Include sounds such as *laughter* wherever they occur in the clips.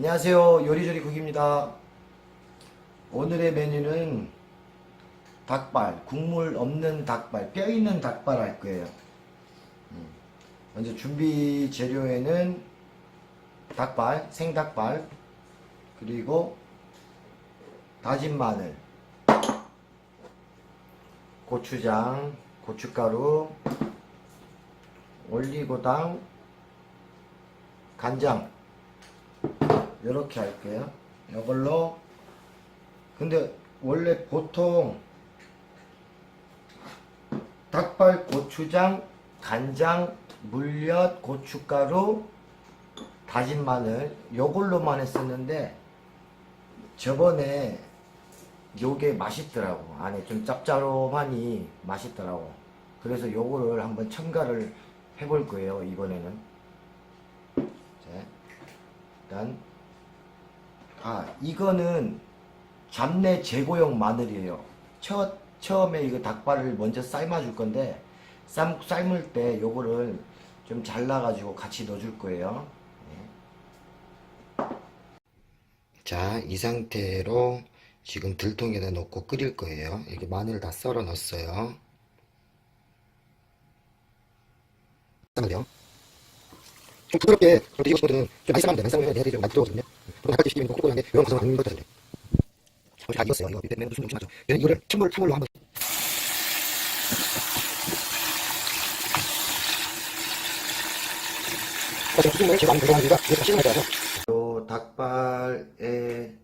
안녕하세요. 요리조리 국입니다. 오늘의 메뉴는 닭발, 국물 없는 닭발, 뼈 있는 닭발 할 거예요. 음. 먼저 준비 재료에는 닭발, 생닭발, 그리고 다진 마늘, 고추장, 고춧가루, 올리고당, 간장, 이렇게 할게요. 이걸로. 근데 원래 보통 닭발 고추장, 간장, 물엿, 고춧가루, 다진 마늘 요걸로만 했었는데 저번에 요게 맛있더라고. 안에 좀 짭짤하니 맛있더라고. 그래서 요거를 한번 첨가를 해볼 거예요 이번에는. 자, 일단 아 이거는 잡내 제거용 마늘이에요 처, 처음에 이거 닭발을 먼저 삶아 줄 건데 삶, 삶을 때 요거를 좀 잘라 가지고 같이 넣어 줄 거예요 네. 자, 이 상태로 지금 들통에다 넣고 끓일 거예요. 이렇게 마늘 다 썰어 넣었어요. 쌈을요. 좀 부드럽게 좀 드시고 싶거든. 좀 많이 삶으면 돼. 많이 삶으면 얘들이 좀 많이 들어오거든요. 닭갈비 시키면 콩고한데 이런 거는 안. 거의 다 익었어요. 이거 밑에 맨 무슨 조심하죠. 이거를 찬물, 찬물로 한번. 지금 수분을 제가 안 이유가 이거 씻는 거라서. 요 닭발에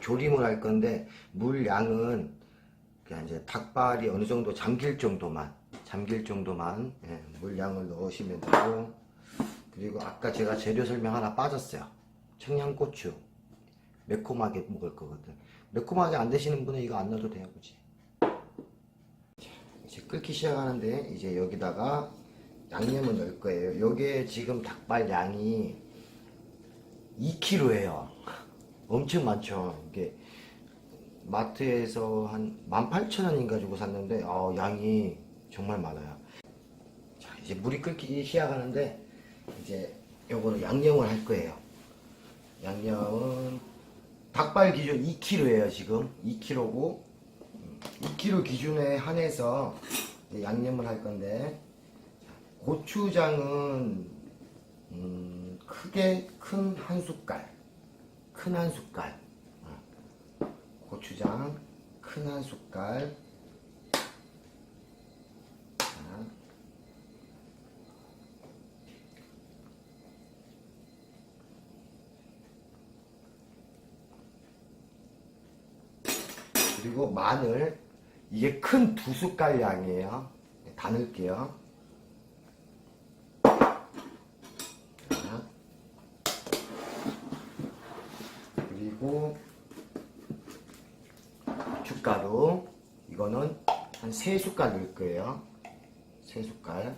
조림을 할 건데 물 양은 그냥 이제 닭발이 어느 정도 잠길 정도만 잠길 정도만 예, 물 양을 넣으시면 되고 그리고 아까 제가 재료 설명 하나 빠졌어요 청양고추 매콤하게 먹을 거거든 매콤하게 안 되시는 분은 이거 안 넣어도 돼요 그지 이제 끓기 시작하는데 이제 여기다가 양념을 넣을 거예요 요게 지금 닭발 양이 2kg예요. *laughs* 엄청 많죠. 이게 마트에서 한 18,000원인가 주고 샀는데 어, 양이 정말 많아요. 자, 이제 물이 끓기 시작하는데 이제 요거는 양념을 할 거예요. 양념은 닭발 기준 2kg예요, 지금. 2kg고 2kg 기준에 한해서 양념을 할 건데 고추장은 음, 크게 큰 한 숟갈, 큰 한 숟갈, 어. 고추장 큰 한 숟갈, 자. 그리고 마늘 이게 큰 두 숟갈 양이에요. 다 넣을게요. 자. 그리고 고춧가루 이거는 한 세 숟갈 넣을 거예요. 세 숟갈.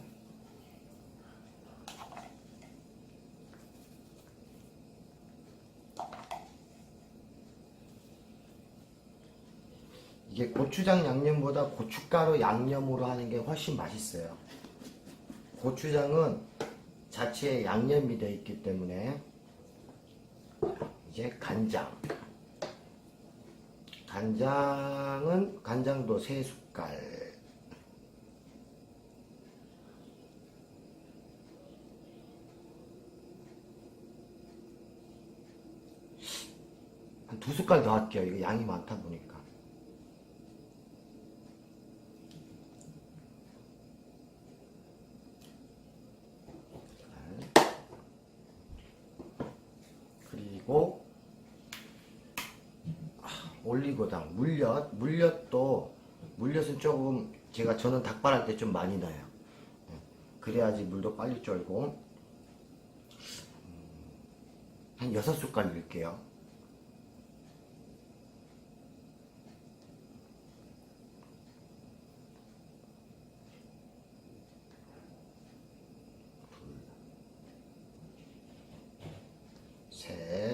이게 고추장 양념보다 고춧가루 양념으로 하는 게 훨씬 맛있어요. 고추장은 자체에 양념이 되어 있기 때문에 이제 간장. 간장은 간장도 세 숟갈. 한 두 숟갈 더 할게요. 이거 양이 많다 보니까 그리고 아, 올리고당, 물엿, 물엿도 물엿은 조금 제가 저는 닭발할 때 좀 많이 넣어요. 예, 그래야지 물도 빨리 쫄고 음, 한 여섯 숟갈 넣을게요. 셋,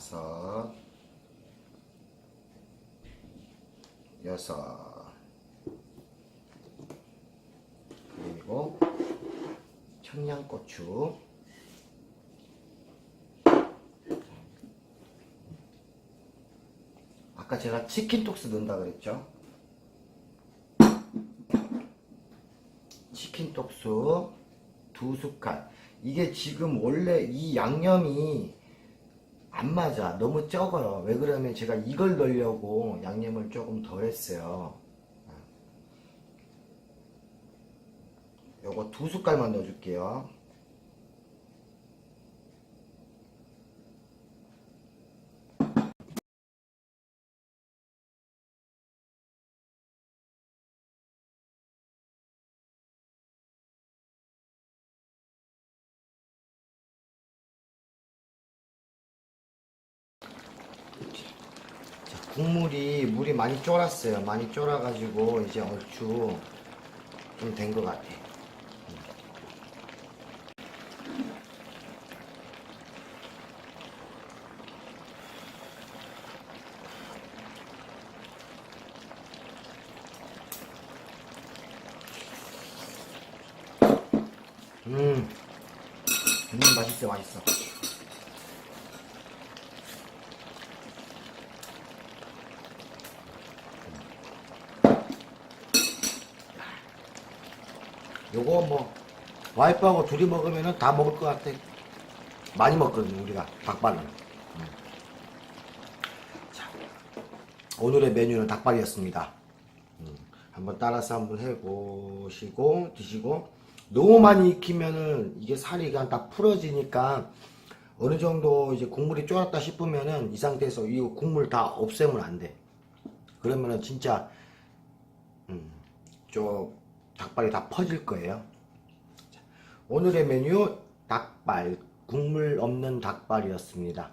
다섯, 여섯. 그리고 청양고추. 아까 제가 치킨톡스 넣는다 그랬죠? 치킨톡스 두 숟갈. 이게 지금 원래 이 양념이 안 맞아. 너무 적어요. 왜 그러면 제가 이걸 넣으려고 양념을 조금 더 했어요. 요거 두 숟갈만 넣어줄게요 국물이 물이 많이 쫄았어요. 많이 쫄아가지고 이제 얼추 좀 된 것 같아. 음, 음 맛있어 맛있어 요거 뭐 와이프하고 둘이 먹으면은 다 먹을 것 같아 많이 먹거든 우리가 닭발은 음. 자, 오늘의 메뉴는 닭발이었습니다 음, 한번 따라서 한번 해보시고 드시고 너무 많이 익히면은 이게 살이 그냥 다 풀어지니까 어느 정도 이제 국물이 쫄았다 싶으면은 이 상태에서 이 국물 다 없애면 안 돼. 그러면은 진짜 음, 좀 닭발이 다 퍼질 거예요. 자, 오늘의 메뉴 닭발 국물 없는 닭발이었습니다.